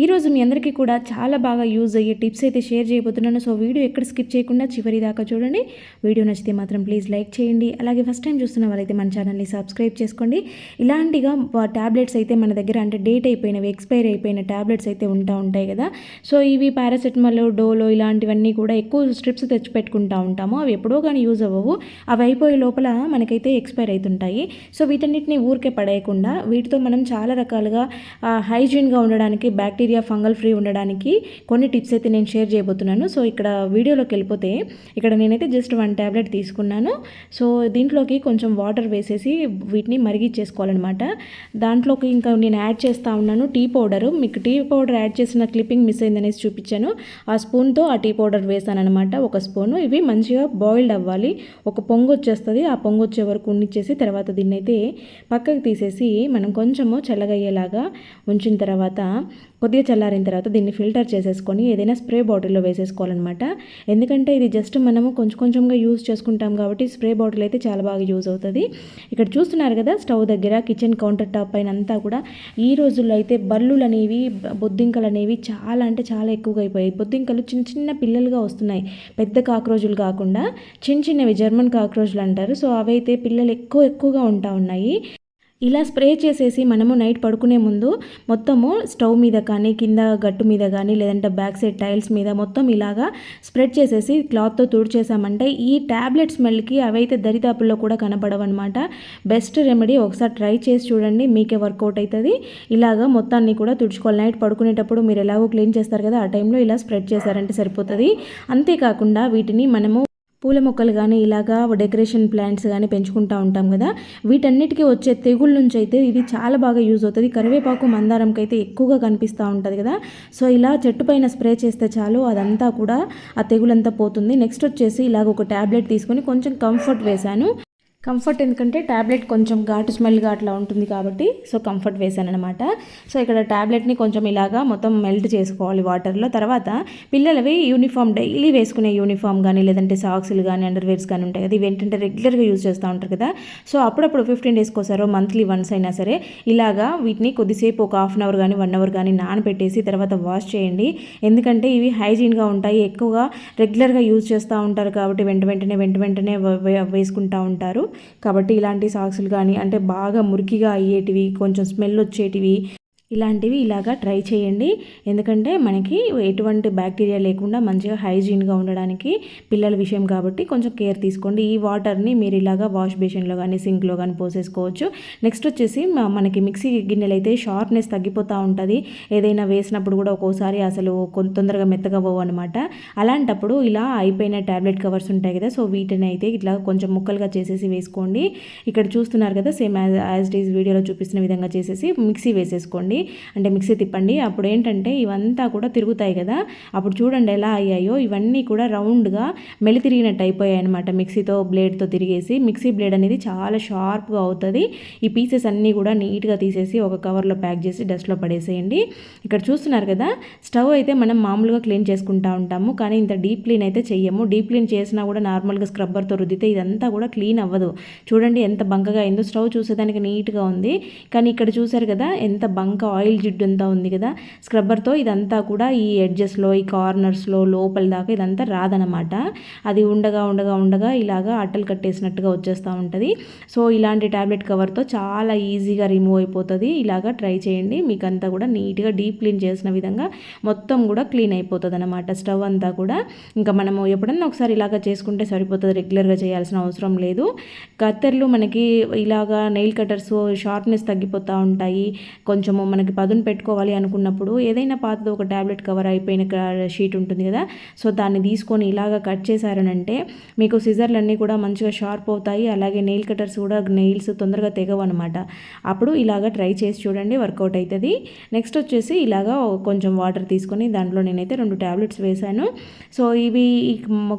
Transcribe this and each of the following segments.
ఈరోజు మీ అందరికీ కూడా చాలా బాగా యూజ్ అయ్యే టిప్స్ అయితే షేర్ చేయబోతున్నాను. సో వీడియో ఎక్కడ స్కిప్ చేయకుండా చివరి దాకా చూడండి. వీడియో నచ్చితే మాత్రం ప్లీజ్ లైక్ చేయండి. అలాగే ఫస్ట్ టైం చూస్తున్న వాళ్ళైతే మన ఛానల్ని సబ్స్క్రైబ్ చేసుకోండి. ఇలాంటిగా ట్యాబ్లెట్స్ అయితే మన దగ్గర అంటే డేట్ అయిపోయినవి ఎక్స్పైర్ అయిపోయిన ట్యాబ్లెట్స్ అయితే ఉంటా ఉంటాయి కదా. సో ఇవి పారాసెటమాల్ డోలో ఇలాంటివన్నీ కూడా ఎక్కువ స్ట్రిప్స్ తెచ్చి పెట్టుకుంటా ఉంటాము. అవి ఎప్పుడో కానీ యూజ్ అవ్వవు. అవి అయిపోయే లోపల మనకైతే ఎక్స్పైర్ అవుతుంటాయి. సో వీటన్నిటిని ఊరికే పడేయకుండా వీటితో మనం చాలా రకాలుగా హైజీన్గా ఉండడానికి బ్యాక్టీరియా ఫంగల్ ఫ్రీ ఉండడానికి కొన్ని టిప్స్ అయితే నేను షేర్ చేయబోతున్నాను. సో ఇక్కడ వీడియోలోకి వెళ్ళిపోతే ఇక్కడ నేనైతే జస్ట్ వన్ ట్యాబ్లెట్ తీసుకున్నాను. సో దీంట్లోకి కొంచెం వాటర్ వేసేసి వీటిని మరిగిచ్చేసుకోవాలన్నమాట. దాంట్లోకి ఇంకా నేను యాడ్ చేస్తూ ఉన్నాను టీ పౌడరు మీకు టీ పౌడర్ యాడ్ చేసిన క్లిప్పింగ్ మిస్ అయిందనేసి చూపించాను. ఆ స్పూన్తో ఆ టీ పౌడర్ వేసాను అనమాట ఒక స్పూను ఇవి మంచిగా బాయిల్డ్ అవ్వాలి. ఒక పొంగు వచ్చేస్తుంది. ఆ పొంగు వచ్చే వరకు ఉండిచ్చేసి తర్వాత దీన్ని అయితే పక్కకి తీసేసి మనం కొంచెము చల్లగయ్యేలాగా ఉంచిన తర్వాత కొద్దిగా చల్లారిన తర్వాత దీన్ని ఫిల్టర్ చేసేసుకొని ఏదైనా స్ప్రే బాటిల్లో వేసేసుకోవాలన్నమాట. ఎందుకంటే ఇది జస్ట్ మనము కొంచెం కొంచెంగా యూజ్ చేసుకుంటాం కాబట్టి స్ప్రే బాటిల్ అయితే చాలా బాగా యూజ్ అవుతుంది. ఇక్కడ చూస్తున్నారు కదా స్టవ్ దగ్గర కిచెన్ కౌంటర్ టాప్ పైన అంతా కూడా. ఈ రోజుల్లో అయితే బల్లులు అనేవి బొద్దింకలు అనేవి చాలా అంటే చాలా ఎక్కువగా అయిపోయాయి. బొద్దింకలు చిన్న చిన్న పిల్లలుగా వస్తున్నాయి. పెద్ద కాక్రోజులు కాకుండా చిన్న చిన్నవి జర్మన్ కాక్రోజులు అంటారు. సో అవైతే పిల్లలు ఎక్కువ ఎక్కువగా ఉంటా ఉన్నాయి. ఇలా స్ప్రే చేసేసి మనము నైట్ పడుకునే ముందు మొత్తము స్టవ్ మీద కానీ కింద గట్టు మీద కానీ లేదంటే బ్యాక్ సైడ్ టైల్స్ మీద మొత్తం ఇలాగా స్ప్రెడ్ చేసేసి క్లాత్తో తుడిచేసామంటే ఈ ట్యాబ్లెట్ స్మెల్కి అవైతే దరిదాపుల్లో కూడా కనపడవన్నమాట బెస్ట్ రెమెడీ ఒకసారి ట్రై చేసి చూడండి మీకే వర్కౌట్ అవుతుంది ఇలాగా మొత్తాన్ని కూడా తుడుచుకోవాలి. నైట్ పడుకునేటప్పుడు మీరు ఎలాగో క్లీన్ చేస్తారు కదా ఆ టైంలో ఇలా స్ప్రెడ్ చేశారంటే సరిపోతుంది. అంతేకాకుండా వీటిని మనము పూల మొక్కలు కానీ ఇలాగా డెకరేషన్ ప్లాంట్స్ కానీ పెంచుకుంటూ ఉంటాం కదా. వీటన్నిటికీ వచ్చే తెగుళ్ళ నుంచి అయితే ఇది చాలా బాగా యూజ్ అవుతుంది. కరివేపాకు మందారంకి అయితే ఎక్కువగా కనిపిస్తూ ఉంటుంది కదా. సో ఇలా చెట్టు పైన స్ప్రే చేస్తే చాలు అదంతా కూడా ఆ తెగులంతా పోతుంది. నెక్స్ట్ వచ్చేసి ఇలాగ ఒక ట్యాబ్లెట్ తీసుకొని కొంచెం కంఫర్ట్ వేశాను. కంఫర్ట్ ఎందుకంటే ట్యాబ్లెట్ కొంచెం ఘాటు స్మెల్గా అట్లా ఉంటుంది కాబట్టి సో కంఫర్ట్ వేసాను అనమాట సో ఇక్కడ ట్యాబ్లెట్ని కొంచెం ఇలాగా మొత్తం మెల్ట్ చేసుకోవాలి వాటర్లో. తర్వాత పిల్లలవి యూనిఫామ్ డైలీ వేసుకునే యూనిఫామ్ కానీ లేదంటే సాక్స్లు కానీ అండర్వేర్స్ కానీ ఉంటాయి కదా ఇవి ఏంటంటే రెగ్యులర్గా యూజ్ చేస్తూ ఉంటారు కదా. సో అప్పుడప్పుడు ఫిఫ్టీన్ డేస్కి ఒకసారో మంత్లీ వన్స్ అయినా సరే ఇలాగా వీటిని కొద్దిసేపు ఒక హాఫ్ అన్ అవర్ కానీ వన్ అవర్ కానీ నానబెట్టేసి తర్వాత వాష్ చేయండి. ఎందుకంటే ఇవి హైజీన్గా ఉంటాయి ఎక్కువగా రెగ్యులర్గా యూజ్ చేస్తూ ఉంటారు కాబట్టి వెంట వెంటనే వెంట వెంటనే వేసుకుంటూ ఉంటారు. కాబట్టి ఇలాంటి సాక్స్లు కానీ అంటే బాగా మురికిగా అయ్యేటివి కొంచెం స్మెల్ వచ్చేటివి ఇలాంటివి ఇలాగా ట్రై చేయండి. ఎందుకంటే మనకి ఎటువంటి బ్యాక్టీరియా లేకుండా మంచిగా హైజీన్గా ఉండడానికి పిల్లల విషయం కాబట్టి కొంచెం కేర్ తీసుకోండి. ఈ వాటర్ని మీరు ఇలాగా వాష్ బేసిన్లో కానీ సింక్లో కానీ పోసేసుకోవచ్చు. నెక్స్ట్ వచ్చేసి మనకి మిక్సీ గిన్నెలు అయితే షార్ప్నెస్ తగ్గిపోతూ ఉంటుంది. ఏదైనా వేసినప్పుడు కూడా ఒక్కోసారి అసలు తొందరగా మెత్తగా పోవు అనమాట అలాంటప్పుడు ఇలా అయిపోయిన ట్యాబ్లెట్ కవర్స్ ఉంటాయి కదా సో వీటిని అయితే ఇట్లా కొంచెం ముక్కలుగా చేసేసి వేసుకోండి. ఇక్కడ చూస్తున్నారు కదా సేమ్ యాజ్ యాజ్ డీస్ వీడియోలో చూపిస్తున్న విధంగా చేసేసి మిక్సీ వేసేసుకోండి. అంటే మిక్సీ తిప్పండి. అప్పుడు ఏంటంటే ఇవంతా కూడా తిరుగుతాయి కదా. అప్పుడు చూడండి ఎలా అయ్యాయో. ఇవన్నీ కూడా రౌండ్గా మెలి తిరిగినట్టు అయిపోయాయి అనమాట మిక్సీతో బ్లేడ్తో తిరిగేసి. మిక్సీ బ్లేడ్ అనేది చాలా షార్ప్గా అవుతుంది. ఈ పీసెస్ అన్నీ కూడా నీట్గా తీసేసి ఒక కవర్లో ప్యాక్ చేసి డస్ట్లో పడేసేయండి. ఇక్కడ చూస్తున్నారు కదా స్టవ్ అయితే మనం మామూలుగా క్లీన్ చేసుకుంటా ఉంటాము. కానీ ఇంత డీప్ క్లీన్ అయితే చెయ్యము. డీప్ క్లీన్ చేసినా కూడా నార్మల్గా స్క్రబ్బర్తో రుద్దితే ఇదంతా కూడా క్లీన్ అవ్వదు. చూడండి ఎంత బంకగా అయిందో. స్టవ్ చూసేదానికి నీట్గా ఉంది. కానీ ఇక్కడ చూసారు కదా ఎంత బంక ఆయిల్ జిడ్డు అంతా ఉంది కదా స్క్రబ్బర్తో ఇదంతా కూడా ఈ ఎడ్జెస్లో ఈ కార్నర్స్లో లోపల దాకా ఇదంతా రాదనమాట అది ఉండగా ఉండగా ఉండగా ఇలాగా అట్టలు కట్టేసినట్టుగా వచ్చేస్తూ ఉంటుంది. సో ఇలాంటి ట్యాబ్లెట్ కవర్తో చాలా ఈజీగా రిమూవ్ అయిపోతుంది. ఇలాగా ట్రై చేయండి. మీకు అంతా కూడా నీట్గా డీప్ క్లీన్ చేసిన విధంగా మొత్తం కూడా క్లీన్ అయిపోతుంది అనమాట స్టవ్ అంతా కూడా. ఇంకా మనము ఎప్పుడన్నా ఒకసారి ఇలాగా చేసుకుంటే సరిపోతుంది. రెగ్యులర్గా చేయాల్సిన అవసరం లేదు. కత్తెర్లు మనకి ఇలాగా నెయిల్ కటర్స్ షార్ప్నెస్ తగ్గిపోతూ ఉంటాయి. కొంచెము మన మనకి పదును పెట్టుకోవాలి అనుకున్నప్పుడు ఏదైనా పాతది ఒక ట్యాబ్లెట్ కవర్ అయిపోయిన షీట్ ఉంటుంది కదా. సో దాన్ని తీసుకొని ఇలాగ కట్ చేశారనంటే మీకు సిజర్లు అన్నీ కూడా మంచిగా షార్ప్ అవుతాయి. అలాగే నెయిల్ కటర్స్ కూడా నెయిల్స్ తొందరగా తెగవు అనమాట అప్పుడు ఇలాగ ట్రై చేసి చూడండి వర్కౌట్ అవుతుంది నెక్స్ట్ వచ్చేసి ఇలాగా కొంచెం వాటర్ తీసుకొని దాంట్లో నేనైతే రెండు ట్యాబ్లెట్స్ వేశాను. సో ఇవి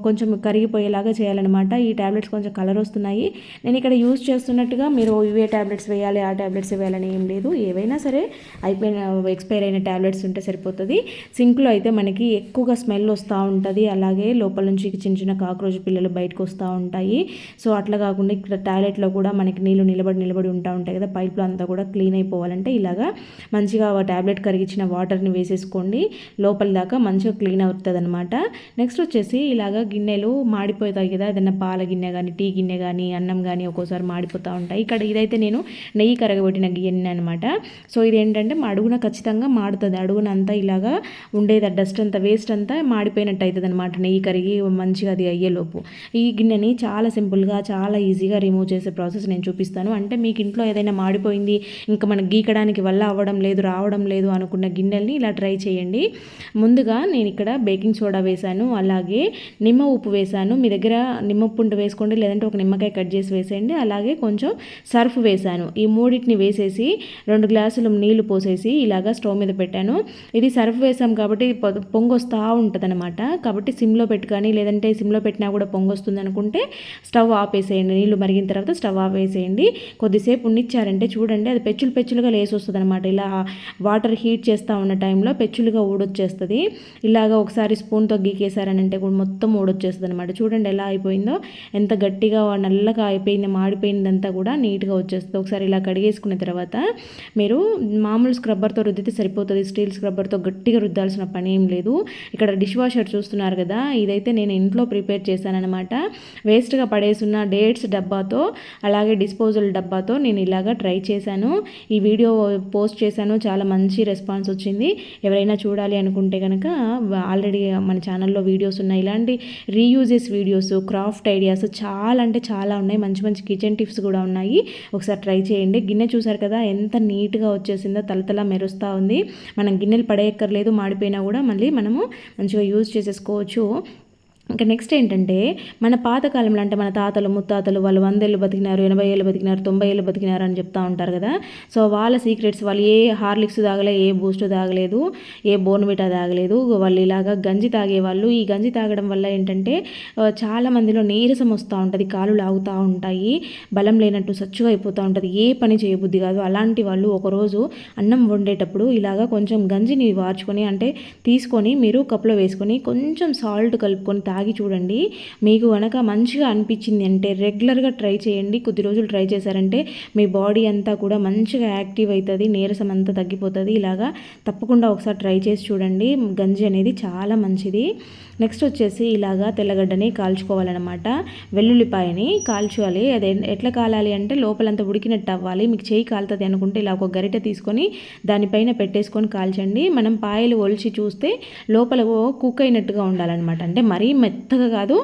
కొంచెం కరిగిపోయేలాగా చేయాలన్నమాట. ఈ ట్యాబ్లెట్స్ కొంచెం కలర్ వస్తున్నాయి. నేను ఇక్కడ యూజ్ చేస్తున్నట్టుగా మీరు ఇవే ట్యాబ్లెట్స్ వేయాలి ఆ ట్యాబ్లెట్స్ వేయాలని ఏం లేదు. ఏవైనా సరే అయిపోయిన ఎక్స్పైర్ అయిన ట్యాబ్లెట్స్ ఉంటే సరిపోతుంది. సింక్లో అయితే మనకి ఎక్కువగా స్మెల్ వస్తూ ఉంటుంది. అలాగే లోపల నుంచి చిన్న చిన్న కాక్రోచ్ పిల్లలు బయటకు వస్తూ ఉంటాయి. సో అట్లా కాకుండా ఇక్కడ టాయిలెట్లో కూడా మనకి నీళ్ళు నిలబడి నిలబడి ఉంటా ఉంటాయి కదా. పైప్లో అంతా కూడా క్లీన్ అయిపోవాలంటే ఇలాగా మంచిగా ట్యాబ్లెట్ కరిగించిన వాటర్ని వేసేసుకోండి. లోపల దాకా మంచిగా క్లీన్ అవుతుంది అనమాట నెక్స్ట్ వచ్చేసి ఇలాగా గిన్నెలు మాడిపోతాయి కదా. ఏదైనా పాల గిన్నె కానీ టీ గిన్నె కానీ అన్నం కానీ ఒక్కోసారి మాడిపోతూ ఉంటాయి. ఇక్కడ ఇదైతే నేను నెయ్యి కరగబెట్టిన గిన్నె అనమాట సో ఇది ఏంటంటే మా అడుగున ఖచ్చితంగా మాడుతుంది. అడుగున అంతా ఇలాగా ఉండేది. డస్ట్ అంతా వేస్ట్ అంతా మాడిపోయినట్టు అవుతుంది అనమాట నెయ్యి కరిగి మంచిగా అది అయ్యేలోపు. ఈ గిన్నెని చాలా సింపుల్గా చాలా ఈజీగా రిమూవ్ చేసే ప్రాసెస్ నేను చూపిస్తాను. అంటే మీకు ఇంట్లో ఏదైనా మాడిపోయింది ఇంకా మనకి గీకడానికి వల్ల అవ్వడం లేదు రావడం లేదు అనుకున్న గిన్నెల్ని ఇలా ట్రై చేయండి. ముందుగా నేను ఇక్కడ బేకింగ్ సోడా వేశాను. అలాగే నిమ్మ ఉప్పు వేశాను. మీ దగ్గర నిమ్మ పుండు వేసుకోండి లేదంటే ఒక నిమ్మకాయ కట్ చేసి వేసేయండి. అలాగే కొంచెం సర్ఫ్ వేశాను. ఈ మూడింటిని వేసేసి రెండు గ్లాసులు నీళ్ళు పోసేసి ఇలాగా స్టవ్ మీద పెట్టాను. ఇది సర్ఫ్ వేసాం కాబట్టి పొ- ఉంటుంది అనమాట కాబట్టి సిమ్లో పెట్టుకొని లేదంటే సిమ్లో పెట్టినా కూడా పొంగొస్తుంది అనుకుంటే స్టవ్ ఆపేసేయండి. నీళ్ళు మరిగిన తర్వాత స్టవ్ ఆపేసేయండి. కొద్దిసేపు ఉండిచ్చారంటే చూడండి అది పెచ్చులు పెచ్చులుగా లేసి వస్తుంది అనమాట ఇలా వాటర్ హీట్ చేస్తూ ఉన్న టైంలో పెచ్చులుగా ఊడొచ్చేస్తుంది. ఇలాగా ఒకసారి స్పూన్తో గీకేసారని అంటే కూడా మొత్తం ఊడొచ్చేస్తుంది అనమాట చూడండి ఎలా అయిపోయిందో. ఎంత గట్టిగా నల్లగా అయిపోయింది మాడిపోయిందంతా కూడా నీట్గా వచ్చేస్తుంది. ఒకసారి ఇలా కడిగేసుకున్న తర్వాత మీరు మామూలు స్క్రబ్బర్తో రుద్దితే సరిపోతుంది స్టీల్ స్క్రబ్బర్తో గట్టిగా రుద్దాల్సిన పని ఏం లేదు. ఇక్కడ డిష్ వాషర్ చూస్తున్నారు కదా ఇదైతే నేను ఇంట్లో ప్రిపేర్ చేశానన్నమాట. వేస్ట్గా పడేసున్న డేట్స్ డబ్బాతో అలాగే డిస్పోజల్ డబ్బాతో నేను ఇలాగా ట్రై చేశాను. ఈ వీడియో పోస్ట్ చేశాను చాలా మంచి రెస్పాన్స్ వచ్చింది. ఎవరైనా చూడాలి అనుకుంటే కనుక ఆల్రెడీ మన ఛానల్లో వీడియోస్ ఉన్నాయి. ఇలాంటి రీయూజెస్ వీడియోస్ క్రాఫ్ట్ ఐడియాస్ చాలా అంటే చాలా ఉన్నాయి. మంచి మంచి కిచెన్ టిప్స్ కూడా ఉన్నాయి. ఒకసారి ట్రై చేయండి. గిన్నె చూసారు కదా ఎంత నీట్గా వచ్చేసిందో తలతల మెరుస్తూ ఉంది. మనం గిన్నెలు పడేయక్కర్లేదు మాడిపోయినా కూడా మళ్ళీ మనము మంచిగా యూజ్ చేసేసుకోవచ్చు. ఇంకా నెక్స్ట్ ఏంటంటే మన పాతకాలంలో అంటే మన తాతలు ముత్తాతలు వాళ్ళు వందేళ్ళు బతికినారు ఎనభై ఏళ్ళు బతికినారు తొంభై ఏళ్ళు బతికినారు అని చెప్తా ఉంటారు కదా. సో వాళ్ళ సీక్రెట్స్ వాళ్ళు ఏ హార్లిక్స్ తాగలే ఏ బూస్ట్ తాగలేదు ఏ బోర్న్విటా తాగలేదు వాళ్ళు ఇలాగా గంజి తాగేవాళ్ళు. ఈ గంజి తాగడం వల్ల ఏంటంటే చాలా మందిలో నీరసం వస్తూ ఉంటుంది కాలు లాగుతూ ఉంటాయి బలం లేనట్టు సచ్చుగా అయిపోతూ ఉంటుంది ఏ పని చేయబుద్ధి కాదు. అలాంటి వాళ్ళు ఒకరోజు అన్నం వండేటప్పుడు ఇలాగా కొంచెం గంజిని వార్చుకొని అంటే తీసుకొని మీరు కప్పులో వేసుకొని కొంచెం సాల్ట్ కలుపుకొని తాగి చూడండి. మీకు కనుక మంచిగా అనిపించింది అంటే రెగ్యులర్గా ట్రై చేయండి. కొద్ది రోజులు ట్రై చేశారంటే మీ బాడీ అంతా కూడా మంచిగా యాక్టివ్ అవుతుంది నీరసం అంతా తగ్గిపోతుంది. ఇలాగా తప్పకుండా ఒకసారి ట్రై చేసి చూడండి. గంజి అనేది చాలా మంచిది. నెక్స్ట్ వచ్చేసి ఇలాగా తెల్లగడ్డని కాల్చుకోవాలన్నమాట. వెల్లుల్లిపాయని కాల్చాలి అది ఎట్లా కాలాలి అంటే లోపలంతా ఉడికినట్టు అవ్వాలి. మీకు చేయి కాలుతుంది అనుకుంటే ఇలా ఒక గరిటె తీసుకొని దానిపైన పెట్టేసుకొని కాల్చండి. మనం పాయలు ఒలిచి చూస్తే లోపల ఓ కుక్ అయినట్టుగా ఉండాలన్నమాట. అంటే మరీ మెత్తగా కాదు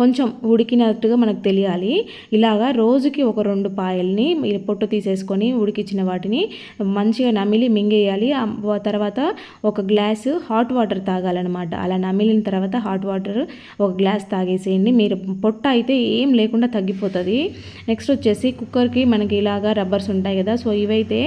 కొంచెం ఉడికినట్టుగా మనకు తెలియాలి. ఇలాగా రోజుకి ఒక రెండు పాయల్ని పొట్టు తీసేసుకొని ఉడికించిన వాటిని మంచిగా నమిలి మింగేయాలి. తర్వాత ఒక గ్లాసు హాట్ వాటర్ తాగాలన్నమాట. అలా నమిలిన తర్వాత హాట్ వాటర్ ఒక గ్లాస్ తాగేసేయండి. మీరు పొట్ట అయితే ఏం లేకుండా తగ్గిపోతుంది. నెక్స్ట్ వచ్చేసి కుక్కర్కి మనకి ఇలాగా రబ్బర్స్ ఉంటాయి కదా సో ఇవైతే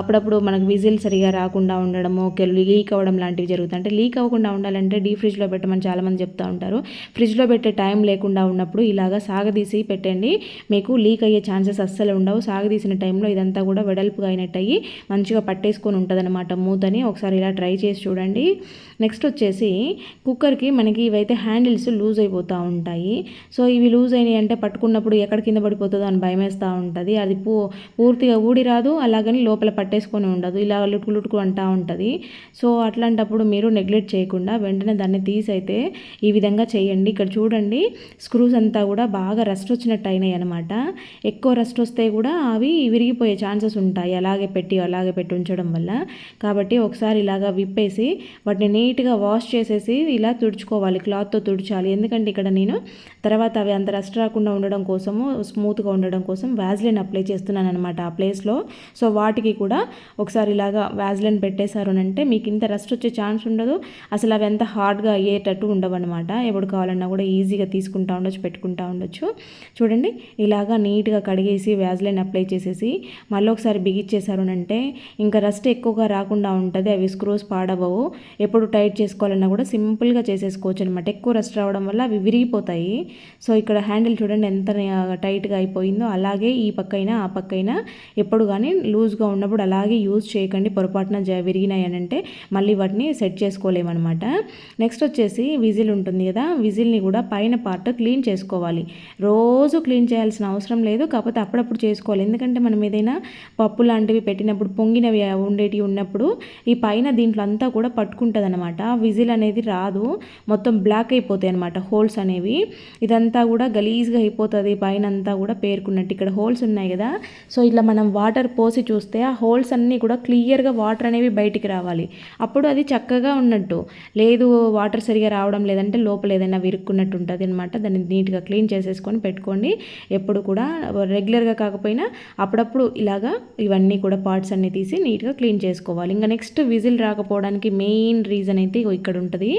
అప్పుడప్పుడు మనకు విజిల్ సరిగా రాకుండా ఉండడము లీక్ అవ్వడం లాంటివి జరుగుతాయి. అంటే లీక్ అవ్వకుండా ఉండాలంటే డీ ఫ్రిడ్జ్లో పెట్టమని చాలామంది చెప్తా ఉంటారు. ఫ్రిడ్జ్లో పెట్టే టైం లేకుండా ఉన్నప్పుడు ఇలాగా సాగదీసి పెట్టండి. మీకు లీక్ అయ్యే ఛాన్సెస్ అస్సలు ఉండవు. సాగదీసిన టైంలో ఇదంతా కూడా వెడల్పుగా అయినట్టు అయ్యి మంచిగా పట్టేసుకొని ఉంటుందన్నమాట మూతని. ఒకసారి ఇలా ట్రై చేసి చూడండి. నెక్స్ట్ వచ్చేసి కుక్కర్కి మనకి ఇవైతే హ్యాండిల్స్ లూజ్ అయిపోతూ ఉంటాయి. సో ఇవి లూజ్ అయినాయి అంటే పట్టుకున్నప్పుడు ఎక్కడ కింద పడిపోతుందో అని భయం వేస్తూ ఉంటుంది. అది పూ పూర్తిగా ఊడి రాదు అలాగని లోపల పట్టేసుకొని ఉండదు. ఇలా లుటుకు లుటుకు అంటూ ఉంటుంది. సో అట్లాంటప్పుడు మీరు నెగ్లెక్ట్ చేయకుండా వెంటనే దాన్ని తీసైతే ఈ విధంగా చేయండి. ఇక్కడ చూడండి స్క్రూస్ అంతా కూడా బాగా రస్ట్ వచ్చినట్టు అయినాయి అనమాట ఎక్కువ రస్ట్ వస్తే కూడా అవి విరిగిపోయే ఛాన్సెస్ ఉంటాయి. అలాగే పెట్టి అలాగే పెట్టి ఉంచడం వల్ల. కాబట్టి ఒకసారి ఇలాగా విప్పేసి వాటిని నీట్గా వాష్ చేసేసి ఇలా తుడుచుకోవాలి. క్లాత్తో తుడిచాలి. ఎందుకంటే ఇక్కడ నేను తర్వాత అవి అంత రస్ట్ రాకుండా ఉండడం కోసము స్మూత్గా ఉండడం కోసం వ్యాజ్లైన్ అప్లై చేస్తున్నాను అనమాట ఆ ప్లేస్లో సో వాటికి కూడా ఒకసారి ఇలాగా వ్యాజ్లైన్ పెట్టేశారు అంటే మీకు ఇంత రస్ట్ వచ్చే ఛాన్స్ ఉండదు. అసలు అవి ఎంత హార్డ్గా అయ్యేటట్టు ఉండవు అనమాట ఎప్పుడు కావాలన్నా కూడా ఈజీగా తీసుకుంటా ఉండొచ్చు పెట్టుకుంటా ఉండొచ్చు. చూడండి ఇలాగా నీట్గా కడిగేసి వ్యాజ్లైన్ అప్లై చేసేసి మళ్ళీ ఒకసారి బిగిచ్చేసారు అంటే ఇంకా రస్ట్ ఎక్కువగా రాకుండా ఉంటుంది అవి స్క్రూస్ పాడవవు. ఎప్పుడు టైట్ చేసుకోవాలన్నా కూడా సింపుల్గా చేసేసుకోవచ్చు అనమాట ఎక్కువ రస్ట్ రావడం వల్ల అవి విరిగిపోతాయి. సో ఇక్కడ హ్యాండిల్ చూడండి ఎంత టైట్గా అయిపోయిందో అలాగే ఈ పక్కైనా ఆ పక్కైనా ఎప్పుడు కానీ లూజ్గా ఉన్నప్పుడు అలాగే యూజ్ చేయకండి. పొరపాటున జ విరిగినాయి అని అంటే మళ్ళీ వాటిని సెట్ చేసుకోలేమన్నమాట. నెక్స్ట్ వచ్చేసి విజిల్ ఉంటుంది కదా విజిల్ని కూడా పైన పార్ట్ క్లీన్ చేసుకోవాలి. రోజు క్లీన్ చేయాల్సిన అవసరం లేదు కాకపోతే అప్పుడప్పుడు చేసుకోవాలి. ఎందుకంటే మనం ఏదైనా పప్పు లాంటివి పెట్టినప్పుడు పొంగినవి ఉండేటివి ఉన్నప్పుడు ఈ పైన దీంట్లో అంతా కూడా పట్టుకుంటుంది అనమాట విజిల్ అనేది రాదు. మొత్తం బ్లాక్ అయిపోతాయి అనమాట హోల్స్ అనేవి. ఇదంతా కూడా గలీజ్గా అయిపోతుంది. పైన అంతా కూడా పేర్కొన్నట్టు ఇక్కడ హోల్స్ ఉన్నాయి కదా. సో ఇట్లా మనం వాటర్ పోసి చూస్తే ఆ హోల్స్ అన్నీ కూడా క్లియర్గా వాటర్ అనేవి బయటికి రావాలి. అప్పుడు అది చక్కగా ఉన్నట్టు. లేదు వాటర్ సరిగా రావడం లేదంటే లోపల ఏదైనా విరుక్కున్నట్టు ఉంటుంది అనమాట దాన్ని నీట్గా క్లీన్ చేసేసుకొని పెట్టుకోండి. ఎప్పుడు కూడా రెగ్యులర్గా కాకపోయినా అప్పుడప్పుడు ఇలాగా ఇవన్నీ కూడా పార్ట్స్ అన్నీ తీసి నీట్గా క్లీన్ చేసుకోవాలి. ఇంకా నెక్స్ట్ విజిల్ రాకపోవడానికి మెయిన్ రీజన్ అయితే ఇక్కడ ఉంటుంది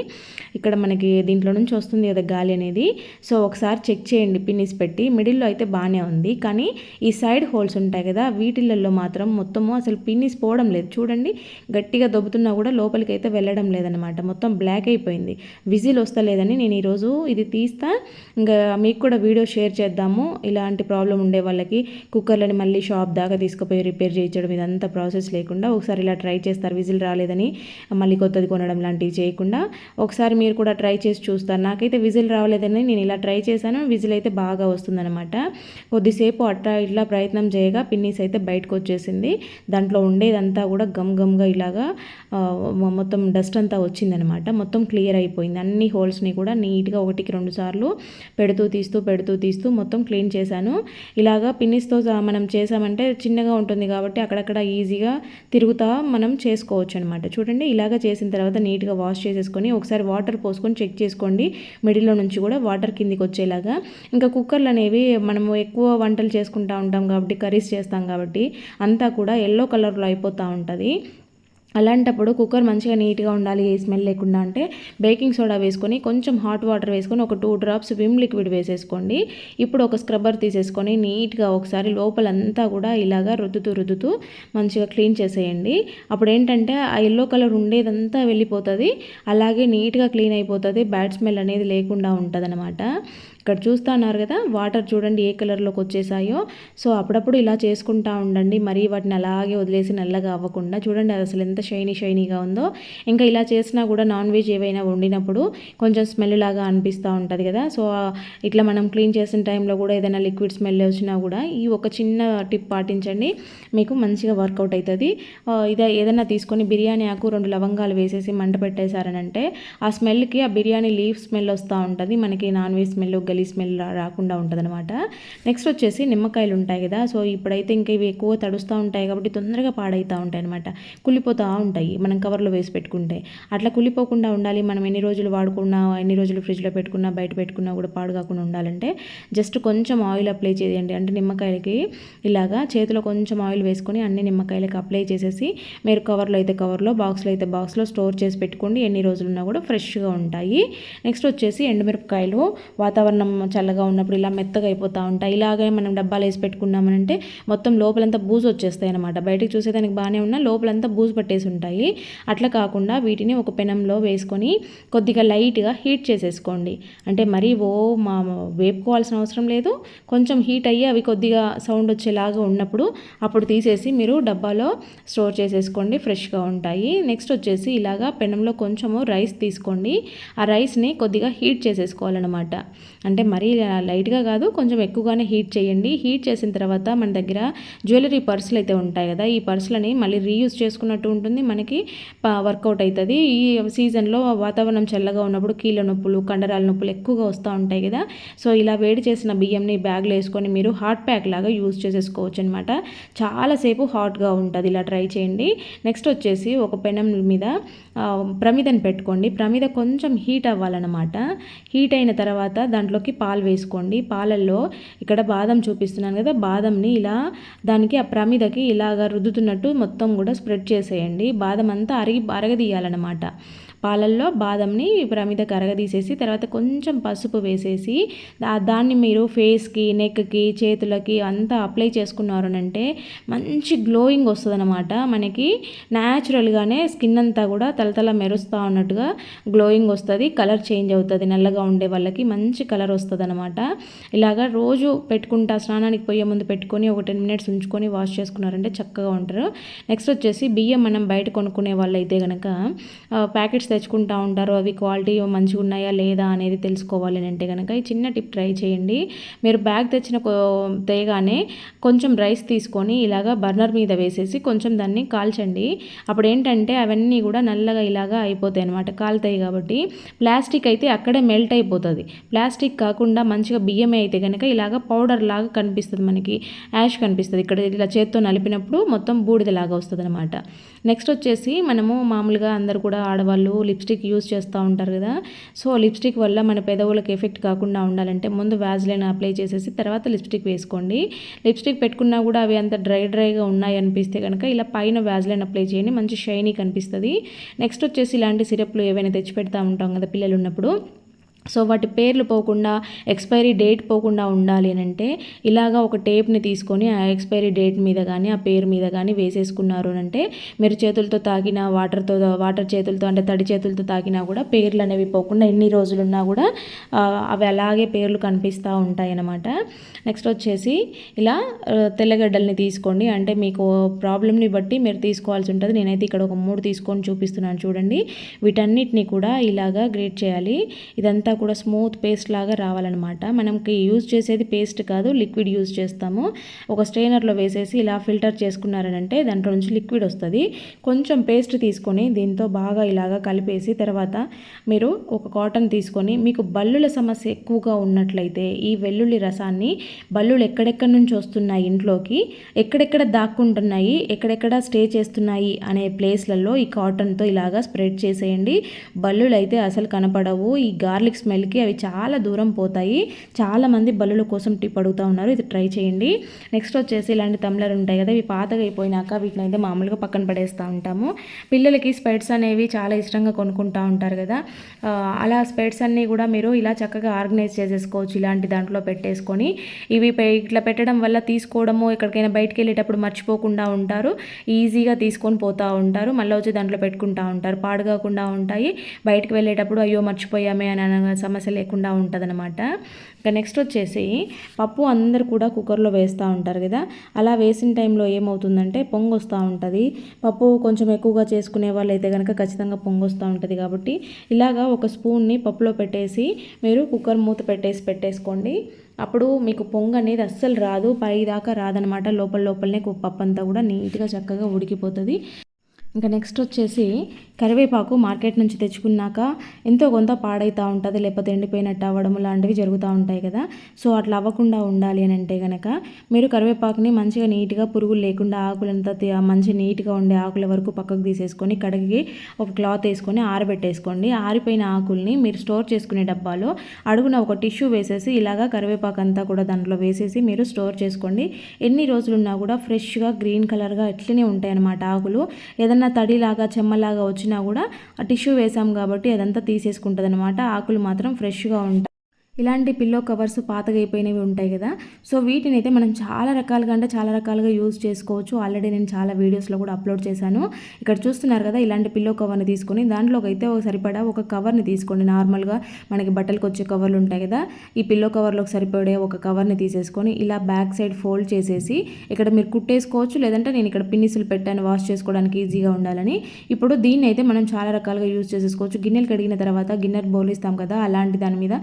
ఇక్కడ మనకి దీంట్లో నుంచి వస్తుంది కదా గాలి అనేది. సో ఒకసారి చెక్ చేయండి. పిన్నిస్ పెట్టి మిడిల్లో అయితే బాగానే ఉంది. కానీ ఈ సైడ్ హోల్స్ ఉంటాయి కదా వీటిల్లో మాత్రం మొత్తము అసలు పిన్నిస్ పోవడం లేదు. చూడండి గట్టిగా దొబ్బుతున్నా కూడా లోపలికి అయితే వెళ్ళడం లేదనమాట మొత్తం బ్లాక్ అయిపోయింది. విజిల్ వస్తలేదని నేను ఈరోజు ఇది తీస్తా. ఇంకా మీకు కూడా వీడియో షేర్ చేద్దాము. ఇలాంటి ప్రాబ్లం ఉండే వాళ్ళకి కుక్కర్లని మళ్ళీ షాప్ దాకా తీసుకుపోయి రిపేర్ చేయించడం ఇదంతా ప్రాసెస్ లేకుండా ఒకసారి ఇలా ట్రై చేస్తారు. విజిల్ రాలేదని మళ్ళీ కొత్తది కొనడం లాంటివి చేయకుండా ఒకసారి మీరు కూడా ట్రై చేసి చూస్తారు. నాకైతే విజిల్ రావలేదని నేను ఇలా ట్రై చేశాను. విజిల్ అయితే బాగా వస్తుందన్నమాట. కొద్దిసేపు అట్లా ఇట్లా ప్రయత్నం చేయగా పిన్నీస్ అయితే బయటకు వచ్చేసింది. దాంట్లో ఉండేదంతా కూడా గమ్ గమ్గా ఇలాగా మొత్తం డస్ట్ అంతా వచ్చిందనమాట మొత్తం క్లియర్ అయిపోయింది. అన్ని హోల్స్ని కూడా నీట్గా ఒకటికి రెండు సార్లు పెడుతూ తీస్తూ పెడుతూ తీస్తూ మొత్తం క్లీన్ చేశాను. ఇలాగా పిన్నిస్తో మనం చేసామంటే చిన్నగా ఉంటుంది కాబట్టి అక్కడక్కడ ఈజీగా తిరుగుతా మనం చేసుకోవచ్చు అనమాట చూడండి ఇలాగ చేసిన తర్వాత నీట్గా వాష్ చేసేసుకొని ఒకసారి వాటర్ పోసుకొని చెక్ చేసుకోండి. మిడిల్లో నుంచి కూడా వాటర్ కిందికి వచ్చేలాగా. ఇంకా కుక్కర్లు అనేవి మనము ఎక్కువ వంటలు చేసుకుంటూ ఉంటాం కాబట్టి కర్రీస్ చేస్తాం కాబట్టి అంతా కూడా ఎల్లో కలర్లో అయిపోతూ ఉంటుంది. అలాంటప్పుడు కుక్కర్ మంచిగా నీట్గా ఉండాలి ఏ స్మెల్ లేకుండా అంటే బేకింగ్ సోడా వేసుకొని కొంచెం హాట్ వాటర్ వేసుకొని ఒక టూ డ్రాప్స్ విమ్ లిక్విడ్ వేసేసుకోండి. ఇప్పుడు ఒక స్క్రబ్బర్ తీసేసుకొని నీట్గా ఒకసారి లోపలంతా కూడా ఇలాగా రుద్దుతూ రుద్దుతూ మంచిగా క్లీన్ చేసేయండి. అప్పుడు ఏంటంటే ఆ ఎల్లో కలర్ ఉండేదంతా వెళ్ళిపోతుంది. అలాగే నీట్గా క్లీన్ అయిపోతుంది. బ్యాడ్ స్మెల్ అనేది లేకుండా ఉంటుంది ఇక్కడ చూస్తున్నారు కదా వాటర్ చూడండి ఏ కలర్లోకి వచ్చేసాయో. సో అప్పుడప్పుడు ఇలా చేసుకుంటా ఉండండి. మరీ వాటిని అలాగే వదిలేసి నల్లగా అవ్వకుండా చూడండి అది అసలు ఎంత షైనీ షైనీగా ఉందో. ఇంకా ఇలా చేసినా కూడా నాన్ వెజ్ ఏవైనా వండినప్పుడు కొంచెం స్మెల్ లాగా అనిపిస్తూ ఉంటుంది కదా. సో ఇట్లా మనం క్లీన్ చేసిన టైంలో కూడా ఏదైనా లిక్విడ్ స్మెల్ వచ్చినా కూడా ఈ ఒక చిన్న టిప్ పాటించండి. మీకు మంచిగా వర్కౌట్ అవుతుంది ఇదే ఏదైనా తీసుకొని బిర్యానీ ఆకు రెండు లవంగాలు వేసేసి మంట పెట్టేశారనంటే ఆ స్మెల్కి ఆ బిర్యానీ లీఫ్ స్మెల్ వస్తూ ఉంటుంది. మనకి నాన్ వెజ్ స్మెల్ గలి స్మెల్ రాకుండా ఉంటుంది అనమాట నెక్స్ట్ వచ్చేసి నిమ్మకాయలు ఉంటాయి కదా సో ఇప్పుడైతే ఇంకా ఇవి ఎక్కువ తడుస్తూ ఉంటాయి కాబట్టి తొందరగా పాడవుతూ ఉంటాయి అనమాట కుళ్ళిపోతూ ఉంటాయి మనం కవర్లో వేసి పెట్టుకుంటే. అట్లా కుళ్ళిపోకుండా ఉండాలి మనం ఎన్ని రోజులు వాడుకున్నా ఎన్ని రోజులు ఫ్రిడ్జ్లో పెట్టుకున్నా బయట పెట్టుకున్నా కూడా పాడు కాకుండా ఉండాలంటే జస్ట్ కొంచెం ఆయిల్ అప్లై చేయండి. అంటే నిమ్మకాయలకి ఇలాగా చేతిలో కొంచెం ఆయిల్ వేసుకొని అన్ని నిమ్మకాయలకి అప్లై చేసేసి మీరు కవర్లో అయితే కవర్లో బాక్స్లో అయితే బాక్స్లో స్టోర్ చేసి పెట్టుకోండి. ఎన్ని రోజులున్నా కూడా ఫ్రెష్గా ఉంటాయి. నెక్స్ట్ వచ్చేసి ఎండుమిరపకాయలు వాతావరణం చల్లగా ఉన్నప్పుడు ఇలా మెత్తగా అయిపోతూ ఉంటాయి. ఇలాగే మనం డబ్బాలు వేసి పెట్టుకున్నామనంటే మొత్తం లోపలంతా బూజు వచ్చేస్తాయి అనమాట బయటకు చూసేదానికి బాగానే ఉన్నా లోపలంతా బూజు పట్టేసి ఉంటాయి. అట్లా కాకుండా వీటిని ఒక పెనంలో వేసుకొని కొద్దిగా లైట్గా హీట్ చేసేసుకోండి. అంటే మరీ ఓ మా వేపుకోవాల్సిన అవసరం లేదు. కొంచెం హీట్ అయ్యి అవి కొద్దిగా సౌండ్ వచ్చేలాగా ఉన్నప్పుడు అప్పుడు తీసేసి మీరు డబ్బాలో స్టోర్ చేసేసుకోండి. ఫ్రెష్గా ఉంటాయి. నెక్స్ట్ వచ్చేసి ఇలాగా పెనంలో కొంచెము రైస్ తీసుకోండి. ఆ రైస్ని కొద్దిగా హీట్ చేసేసుకోవాలన్నమాట. అంటే మరీ లైట్గా కాదు కొంచెం ఎక్కువగానే హీట్ చేయండి. హీట్ చేసిన తర్వాత మన దగ్గర జ్యువెలరీ పర్సులు అయితే ఉంటాయి కదా ఈ పర్సులని మళ్ళీ రీయూజ్ చేసుకున్నట్టు ఉంటుంది. మనకి వర్కౌట్ అవుతుంది. ఈ సీజన్లో వాతావరణం చల్లగా ఉన్నప్పుడు కీళ్ళ నొప్పులు కండరాల నొప్పులు ఎక్కువగా వస్తూ ఉంటాయి కదా. సో ఇలా వేడి చేసిన బియ్యంని బ్యాగ్లో వేసుకొని మీరు హాట్ ప్యాక్ లాగా యూజ్ చేసేసుకోవచ్చు అనమాట చాలాసేపు హాట్గా ఉంటుంది. ఇలా ట్రై చేయండి. నెక్స్ట్ వచ్చేసి ఒక పెనం మీద ప్రమిదని పెట్టుకోండి. ప్రమిద కొంచెం హీట్ అవ్వాలన్నమాట. హీట్ అయిన తర్వాత దాంట్లో దాంట్లోకి పాలు వేసుకోండి. పాలల్లో ఇక్కడ బాదం చూపిస్తున్నాను కదా బాదంని ఇలా దానికి ఆ ప్రమిదకి ఇలాగ రుద్దుతున్నట్టు మొత్తం కూడా స్ప్రెడ్ చేసేయండి. బాదం అంతా అరిగి అరగదీయాలన్నమాట. పాలల్లో బాదంని ప్రమిద కరగదీసేసి తర్వాత కొంచెం పసుపు వేసేసి దాన్ని మీరు ఫేస్కి నెక్కి చేతులకి అంతా అప్లై చేసుకున్నారనంటే మంచి గ్లోయింగ్ వస్తుంది అనమాట మనకి న్యాచురల్గానే స్కిన్ అంతా కూడా తలతల మెరుస్తూ ఉన్నట్టుగా గ్లోయింగ్ వస్తుంది కలర్ చేంజ్ అవుతుంది నల్లగా ఉండే వాళ్ళకి మంచి కలర్ వస్తుంది అనమాట ఇలాగా రోజు పెట్టుకుంటా స్నానానికి పోయే ముందు పెట్టుకొని ఒక టెన్ మినిట్స్ ఉంచుకొని వాష్ చేసుకున్నారంటే చక్కగా ఉంటారు. నెక్స్ట్ వచ్చేసి బియ్యం మనం బయట కొనుక్కునే వాళ్ళు అయితే కనుక ప్యాకెట్స్ తెచ్చుకుంటా ఉంటారు అవి క్వాలిటీ మంచిగా ఉన్నాయా లేదా అనేది తెలుసుకోవాలి అని అంటే కనుక ఈ చిన్న టిప్ ట్రై చేయండి. మీరు బ్యాగ్ తెచ్చిన కో- తేగానే కొంచెం రైస్ తీసుకొని ఇలాగా బర్నర్ మీద వేసేసి కొంచెం దాన్ని కాల్చండి. అప్పుడు ఏంటంటే అవన్నీ కూడా నల్లగా ఇలాగా అయిపోతాయి అనమాట కాలుతాయి కాబట్టి. ప్లాస్టిక్ అయితే అక్కడే మెల్ట్ అయిపోతుంది. ప్లాస్టిక్ కాకుండా మంచిగా బియ్యమే అయితే కనుక ఇలాగ పౌడర్ లాగా కనిపిస్తుంది మనకి యాష్ కనిపిస్తుంది. ఇక్కడ ఇలా చేత్తో నలిపినప్పుడు మొత్తం బూడిదలాగా వస్తుంది అనమాట నెక్స్ట్ వచ్చేసి మనము మామూలుగా అందరు కూడా ఆడవాళ్ళు లిప్స్టిక్ యూస్ చేస్తూ ఉంటారు కదా. సో లిప్స్టిక్ వల్ల మన పెదవులకు ఎఫెక్ట్ కాకుండా ఉండాలంటే ముందు వ్యాజ్లైన్ అప్లై చేసేసి తర్వాత లిప్స్టిక్ వేసుకోండి. లిప్స్టిక్ పెట్టుకున్నా కూడా అవి అంత డ్రై డ్రైగా ఉన్నాయి అనిపిస్తే కనుక ఇలా పైన వ్యాజ్లైన్ అప్లై చేయండి. మంచి షైనీ కనిపిస్తుంది. నెక్స్ట్ వచ్చేసి ఇలాంటి సిరప్లు ఏవైనా తెచ్చి పెడతా ఉంటాం కదా పిల్లలు ఉన్నప్పుడు. సో వాటి పేర్లు పోకుండా ఎక్స్పైరీ డేట్ పోకుండా ఉండాలి అని అంటే ఇలాగా ఒక టేప్ని తీసుకొని ఆ ఎక్స్పైరీ డేట్ మీద కానీ ఆ పేరు మీద కానీ వేసేసుకున్నారు అని అంటే మీరు చేతులతో తాకినా వాటర్తో వాటర్ చేతులతో అంటే తడి చేతులతో తాకినా కూడా పేర్లు అనేవి పోకుండా ఎన్ని రోజులున్నా కూడా అవి అలాగే పేర్లు కనిపిస్తూ ఉంటాయి అన్నమాట. నెక్స్ట్ వచ్చేసి ఇలా తెల్లగడ్డల్ని తీసుకోండి. అంటే మీకు ప్రాబ్లమ్ని బట్టి మీరు తీసుకోవాల్సి ఉంటుంది. నేనైతే ఇక్కడ ఒక మూడు తీసుకొని చూపిస్తున్నాను చూడండి. వీటన్నిటిని కూడా ఇలాగా గ్రేట్ చేయాలి. ఇదంతా కూడా స్మూత్ పేస్ట్ లాగా రావాలన్నమాట. మనకి యూజ్ చేసేది పేస్ట్ కాదు లిక్విడ్ యూజ్ చేస్తాము. ఒక స్ట్రైనర్లో వేసేసి ఇలా ఫిల్టర్ చేసుకున్నారనంటే దాంట్లో నుంచి లిక్విడ్ వస్తుంది. కొంచెం పేస్ట్ తీసుకొని దీంతో బాగా ఇలాగా కలిపేసి తర్వాత మీరు ఒక కాటన్ తీసుకొని మీకు బల్లుల సమస్య ఎక్కువగా ఉన్నట్లయితే ఈ వెల్లుల్లి రసాన్ని బల్లులు ఎక్కడెక్కడి నుంచి వస్తున్నాయి ఇంట్లోకి ఎక్కడెక్కడ దాక్కుంటున్నాయి ఎక్కడెక్కడ స్టే చేస్తున్నాయి అనే ప్లేస్లలో ఈ కాటన్తో ఇలాగా స్ప్రెడ్ చేసేయండి. బల్లులు అయితే అసలు కనపడవు. ఈ గార్లిక్ స్మెల్కి అవి చాలా దూరం పోతాయి. చాలామంది బల్లుల కోసం టిప్ అడుగుతూ ఉన్నారు. ఇది ట్రై చేయండి. నెక్స్ట్ వచ్చేసి ఇలాంటి తమ్లర్ ఉంటాయి కదా ఇవి పాతగా అయిపోయినాక వీటిని అయితే మామూలుగా పక్కన పడేస్తూ ఉంటాము. పిల్లలకి స్పెడ్స్ అనేవి చాలా ఇష్టంగా కొనుక్కుంటూ ఉంటారు కదా. అలా స్పెడ్స్ అన్నీ కూడా మీరు ఇలా చక్కగా ఆర్గనైజ్ చేసేసుకోవచ్చు ఇలాంటి దాంట్లో పెట్టేసుకొని. ఇవి పె- ఇట్లా పెట్టడం వల్ల తీసుకోవడము ఎక్కడికైనా బయటికి వెళ్ళేటప్పుడు మర్చిపోకుండా ఉంటారు. ఈజీగా తీసుకొని పోతూ ఉంటారు. మళ్ళీ వచ్చి దాంట్లో పెట్టుకుంటూ ఉంటారు. పాడుకోకుండా ఉంటాయి. బయటకు వెళ్ళేటప్పుడు అయ్యో మర్చిపోయామే అని అనే సమస్య లేకుండా ఉంటుందన్నమాట. ఇంకా నెక్స్ట్ వచ్చేసి పప్పు అందరు కూడా కుక్కర్లో వేస్తూ ఉంటారు కదా. అలా వేసిన టైంలో ఏమవుతుందంటే పొంగు వస్తూ ఉంటుంది. పప్పు కొంచెం ఎక్కువగా చేసుకునే వాళ్ళు అయితే కనుక ఖచ్చితంగా పొంగు వస్తూ ఉంటుంది కాబట్టి ఇలాగా ఒక స్పూన్ని పప్పులో పెట్టేసి మీరు కుక్కర్ మూత పెట్టేసి పెట్టేసుకోండి. అప్పుడు మీకు పొంగు అనేది అస్సలు రాదు. పై దాకా రాదనమాట లోపల లోపలనే పప్పు అంతా కూడా నీట్గా చక్కగా ఉడికిపోతుంది. ఇంకా నెక్స్ట్ వచ్చేసి కరివేపాకు మార్కెట్ నుంచి తెచ్చుకున్నాక ఎంతో కొంత పాడైతూ ఉంటుంది లేకపోతే ఎండిపోయినట్టు అవ్వడం లాంటివి జరుగుతూ ఉంటాయి కదా. సో అట్లా అవ్వకుండా ఉండాలి అని అంటే కనుక మీరు కరివేపాకుని మంచిగా నీట్గా పురుగులు లేకుండా ఆకులంతా మంచి నీట్గా ఉండే ఆకుల వరకు పక్కకు తీసేసుకొని కడిగి ఒక క్లాత్ వేసుకొని ఆరబెట్టేసుకోండి. ఆరిపోయిన ఆకుల్ని మీరు స్టోర్ చేసుకునే డబ్బాలో అడుగున ఒక టిష్యూ వేసేసి ఇలాగా కరివేపాకు అంతా కూడా దాంట్లో వేసేసి మీరు స్టోర్ చేసుకోండి. ఎన్ని రోజులున్నా కూడా ఫ్రెష్గా గ్రీన్ కలర్గా ఎట్లనే ఉంటాయి అన్నమాట ఆకులు. ఏదన్నా తడిలాగా చెమ్మలాగా వచ్చి కూడా ఆ టిష్యూ వేసాం కాబట్టి అదంతా తీసేసుకుంటుంది అనమాట ఆకులు మాత్రం ఫ్రెష్గా ఉంటాయి. ఇలాంటి పిల్లో కవర్స్ పాతగైపోయినవి అయిపోయినవి ఉంటాయి కదా. సో వీటిని అయితే మనం చాలా రకాలుగా అంటే చాలా రకాలుగా యూజ్ చేసుకోవచ్చు. ఆల్రెడీ నేను చాలా వీడియోస్లో కూడా అప్లోడ్ చేశాను. ఇక్కడ చూస్తున్నారు కదా ఇలాంటి పిల్లో కవర్ని తీసుకొని దాంట్లోకి అయితే సరిపడా ఒక కవర్ని తీసుకోండి. నార్మల్గా మనకి బట్టలకు వచ్చే కవర్లు ఉంటాయి కదా ఈ పిల్లో కవర్లోకి సరిపడే ఒక కవర్ని తీసేసుకొని ఇలా బ్యాక్ సైడ్ ఫోల్డ్ చేసేసి ఇక్కడ మీరు కుట్టేసుకోవచ్చు. లేదంటే నేను ఇక్కడ పిన్నిసులు పెట్టాను వాష్ చేసుకోవడానికి ఈజీగా ఉండాలని. ఇప్పుడు దీన్ని అయితే మనం చాలా రకాలుగా యూజ్ చేసేసుకోవచ్చు. గిన్నెలు కడిగిన తర్వాత గిన్నెర్ బౌల్ ఇస్తాం కదా అలాంటి దాని మీద.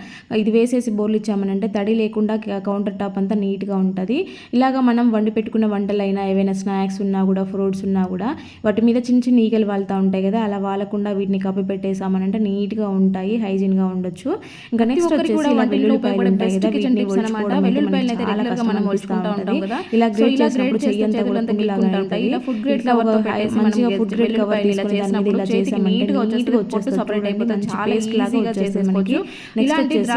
ఇది వేసేసి బౌల్ ఇచ్చామనంటే తడి లేకుండా కౌంటర్ టాప్ అంతా నీట్గా ఉంటుంది ఇలాగా మనం వండి పెట్టుకున్న వంటలైనా ఏవైనా స్నాక్స్ ఉన్నా కూడా ఫ్రూట్స్ ఉన్నా కూడా వాటి మీద చిన్న చిన్న ఈగలు వాళ్తూ ఉంటాయి కదా అలా వాలకుండా వీటిని కప్పి పెట్టేసామనంటే నీట్గా ఉంటాయి హైజీన్గా ఉండొచ్చు ఇంకా నెక్స్ట్ వచ్చేసి ఇలా వెల్లుల్లిపాయలు ఉంటాయి కదా వీటిని. ఒలుచుకోవడం చాలా కష్టం అనిపిస్తూ ఉంటుంది. ఇలా గ్రేట్ ఇలా చేసినప్పుడు చెయ్యి అంతా కూడా. ఉంటుంది. మంచిగా ఫుడ్ గ్రేడ్ కవర్ తీసుకొని దాని మీద చేసామంటే నీట్గా వచ్చేస్తుంది. అయిపోతుంది. చాలా మనకి. నెక్స్ట్ వచ్చేసి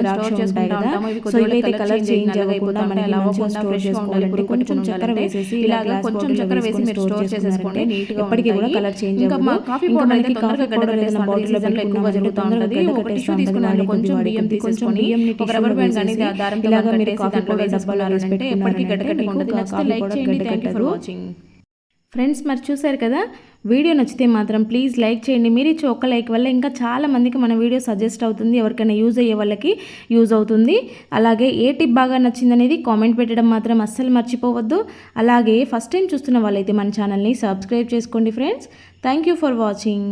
ద్రాక్ష ఉంటాయి కదా సో ఇవైతే కలర్ చేంజ్ అవ్వకుండా మనకి మంచిగా స్టోర్ చేసుకోవాలంటే కొంచెం చక్కెర వేసేసి ఇలాగా కొంచెం చక్కెర వేసి మీరు స్టోర్ చేసేసుకోండి నీట్గా ఎప్పటికీ కూడా. కలర్ చేంజ్ అవ్వదు. కాఫీ పౌడర్ అయితే తొందరగా బాటిల్లో ఎక్కువగా జరుగుతూ ఉంటుంది ఒక టిష్యూ కొంచెం బియ్యం తీసేసుకొని ఒక రబ్బర్ బ్యాండ్ ఇలాగా మీరు కాఫీ దాంట్లో పౌడర్ డబ్బాలో వేసి వేసేసుకున్నారంటే ఎప్పటికీ గడ్డ కట్టకుండా నచ్చితే కాఫీ లైక్ పౌడర్ చేయండి. గడ్డ థ్యాంక్ యూ ఫర్ కట్టదు వాచింగ్ ఫ్రెండ్స్ మరి చూశారు కదా? వీడియో నచ్చితే మాత్రం ప్లీజ్ లైక్ చేయండి. మీరు ఇచ్చే ఒక్క లైక్ వల్ల ఇంకా చాలా మందికి మన వీడియో సజెస్ట్ అవుతుంది. ఎవరికైనా యూజ్ అయ్యే వాళ్ళకి యూజ్ అవుతుంది. అలాగే ఏ టిప్ బాగా నచ్చిందనేది కామెంట్ పెట్టడం మాత్రం అస్సలు మర్చిపోవద్దు. అలాగే ఫస్ట్ టైం చూస్తున్న వాళ్ళైతే మన ఛానల్ని సబ్స్క్రైబ్ చేసుకోండి friends thank you for watching